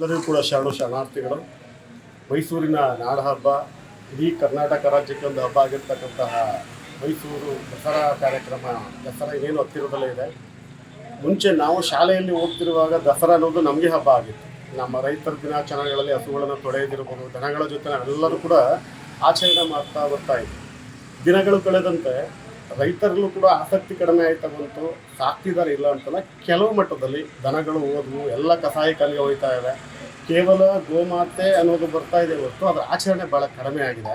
ಎಲ್ಲರಿಗೂ ಕೂಡ ಶರಣು ಶರಣಾರ್ಥಿಗಳು. ಮೈಸೂರಿನ ನಾಡಹಬ್ಬ ಇಡೀ ಕರ್ನಾಟಕ ರಾಜ್ಯಕ್ಕೆ ಒಂದು ಹಬ್ಬ ಆಗಿರ್ತಕ್ಕಂತಹ ಮೈಸೂರು ದಸರಾ ಕಾರ್ಯಕ್ರಮ, ದಸರಾ ಏನು ಹತ್ತಿರದಲ್ಲೇ ಇದೆ. ಮುಂಚೆ ನಾವು ಶಾಲೆಯಲ್ಲಿ ಹೋಗ್ತಿರುವಾಗ ದಸರಾ ಅನ್ನೋದು ನಮಗೆ ಹಬ್ಬ ಆಗಿತ್ತು. ನಮ್ಮ ರೈತರ ದಿನಾಚರಣೆಗಳಲ್ಲಿ ಹಸುಗಳನ್ನು ತೊಳೆಯದಿರ್ಬೋದು ದನಗಳ ಜೊತೆ ಎಲ್ಲರೂ ಕೂಡ ಆಚರಣೆ ಮಾಡ್ತಾ ಬರ್ತಾ ಇದ್ವಿ. ದಿನಗಳು ಕಳೆದಂತೆ ರೈತರಲ್ಲೂ ಕೂಡ ಆಸಕ್ತಿ ಕಡಿಮೆ ಆಯ್ತಾ ಬಂತು. ಸಾಕ್ತಿದ್ದಾರೆ ಇಲ್ಲ ಅಂತಲ್ಲ, ಕೆಲವು ಮಟ್ಟದಲ್ಲಿ ದನಗಳು ಹೋದ್ವು, ಎಲ್ಲ ಕಸಾಯಿಕಲ್ಲಿಗೆ ಹೋಯ್ತಾ ಇದೆ ಕೇವಲ ಗೋಮಾತೆ ಅನ್ನೋದು ಬರ್ತಾ ಇದೆ ಹೊರತು ಅದರ ಆಚರಣೆ ಭಾಳ ಕಡಿಮೆ ಆಗಿದೆ.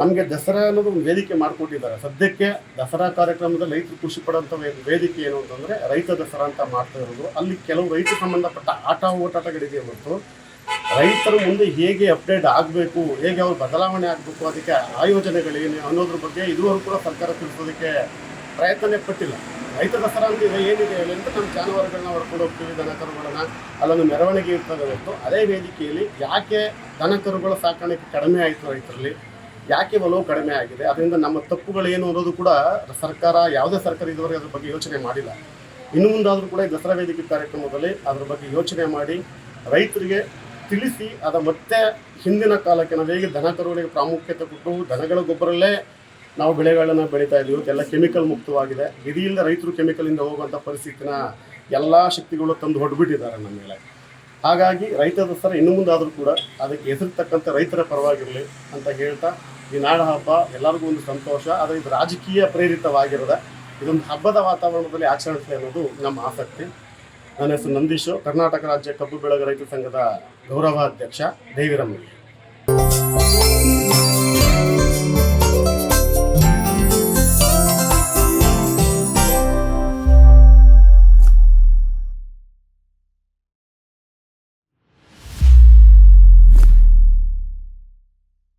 ನಮಗೆ ದಸರಾ ಅನ್ನೋದು ಒಂದು ವೇದಿಕೆ ಮಾಡಿಕೊಟ್ಟಿದ್ದಾರೆ. ಸದ್ಯಕ್ಕೆ ದಸರಾ ಕಾರ್ಯಕ್ರಮದಲ್ಲಿ ರೈತರು ಖುಷಿ ಪಡೋಂಥ ವೇದಿಕೆ ಏನು ಅಂತಂದರೆ ರೈತ ದಸರಾ ಅಂತ ಮಾಡ್ತಾ ಇರೋದು. ಅಲ್ಲಿ ಕೆಲವು ರೈತ ಸಂಬಂಧಪಟ್ಟ ಆಟ, ಓಟಾಟಗಳಿದೆ ಹೊರತು. ರೈತರು ಮುಂದೆ ಹೇಗೆ ಅಪ್ಡೇಟ್ ಆಗಬೇಕು, ಹೇಗೆ ಅವ್ರು ಬದಲಾವಣೆ ಆಗಬೇಕು, ಅದಕ್ಕೆ ಆಯೋಜನೆಗಳೇನು ಅನ್ನೋದ್ರ ಬಗ್ಗೆ ಇದುವರೆಗೂ ಕೂಡ ಸರ್ಕಾರ ತಿಳಿಸೋದಕ್ಕೆ ಪ್ರಯತ್ನನೇ ಪಟ್ಟಿಲ್ಲ. ರೈತ ದಸರಾ ಅಂತ ಏನಿದೆ ಹೇಳಿ ಅಂತ ನಮ್ಮ ಜಾನುವಾರುಗಳನ್ನ ಹೊಡ್ಕೊಂಡು ಹೋಗ್ತೀವಿ, ದನ ಕರುಗಳನ್ನ. ಅಲ್ಲೊಂದು ಮೆರವಣಿಗೆ ಇರ್ತದೆ ಅದೇ ವೇದಿಕೆಯಲ್ಲಿ ಯಾಕೆ ದನ ಕರುಗಳ ಸಾಕಾಣಿಕೆ ಕಡಿಮೆ ಆಯಿತು ರೈತರಲ್ಲಿ, ಯಾಕೆ ಒಲವು ಕಡಿಮೆ ಆಗಿದೆ, ಅದರಿಂದ ನಮ್ಮ ತಪ್ಪುಗಳೇನು ಅನ್ನೋದು ಕೂಡ ಸರ್ಕಾರ, ಯಾವುದೇ ಸರ್ಕಾರ ಇದುವರೆಗೆ ಅದ್ರ ಬಗ್ಗೆ ಯೋಚನೆ ಮಾಡಿಲ್ಲ. ಇನ್ನು ಮುಂದಾದರೂ ಕೂಡ ಈ ದಸರಾ ವೇದಿಕೆ ಕಾರ್ಯಕ್ರಮದಲ್ಲಿ ಅದ್ರ ಬಗ್ಗೆ ಯೋಚನೆ ಮಾಡಿ, ರೈತರಿಗೆ ತಿಳಿಸಿ ಅದ ಮತ್ತೆ ಹಿಂದಿನ ಕಾಲಕ್ಕೆ ನಾವು ಹೇಗೆ ದನ ಕರುಗಳಿಗೆ ಪ್ರಾಮುಖ್ಯತೆ ಕೊಟ್ಟು ದನಗಳ ಗೊಬ್ಬರಲ್ಲೇ ನಾವು ಬೆಳೆಗಳನ್ನು ಬೆಳೀತಾ ಇದ್ದೀವಿ ಇವತ್ತೆಲ್ಲ ಕೆಮಿಕಲ್ ಮುಕ್ತವಾಗಿದೆ. ವಿಧಿಯಿಂದ ರೈತರು ಕೆಮಿಕಲಿಂದ ಹೋಗುವಂಥ ಪರಿಸ್ಥಿತಿನ ಎಲ್ಲ ಶಕ್ತಿಗಳು ತಂದು ಹೊಡ್ಬಿಟ್ಟಿದ್ದಾರೆ ನಮ್ಮ ಮೇಲೆ. ಹಾಗಾಗಿ ರೈತ ದಸರಾ ಇನ್ನು ಮುಂದಾದರೂ ಕೂಡ ಅದಕ್ಕೆ ಹೆಸರ್ತಕ್ಕಂಥ ರೈತರ ಪರವಾಗಿರಲಿ ಅಂತ ಹೇಳ್ತಾ, ಈ ನಾಡ ಹಬ್ಬ ಎಲ್ಲರಿಗೂ ಒಂದು ಸಂತೋಷ. ಆದರೆ ಇದು ರಾಜಕೀಯ ಪ್ರೇರಿತವಾಗಿರದ, ಇದೊಂದು ಹಬ್ಬದ ವಾತಾವರಣದಲ್ಲಿ ಆಚರಣೆ ಅನ್ನೋದು ನಮ್ಮ ಆಸಕ್ತಿ. ನನ್ನ ಹೆಸರು ನಂದೀಶು. ಕರ್ನಾಟಕ ರಾಜ್ಯ ಕಬ್ಬು ಬೆಳೆಗಾರಿಕೆ ಸಂಘದ ಗೌರವಾಧ್ಯಕ್ಷ ದೇವಿರಮ್ಮ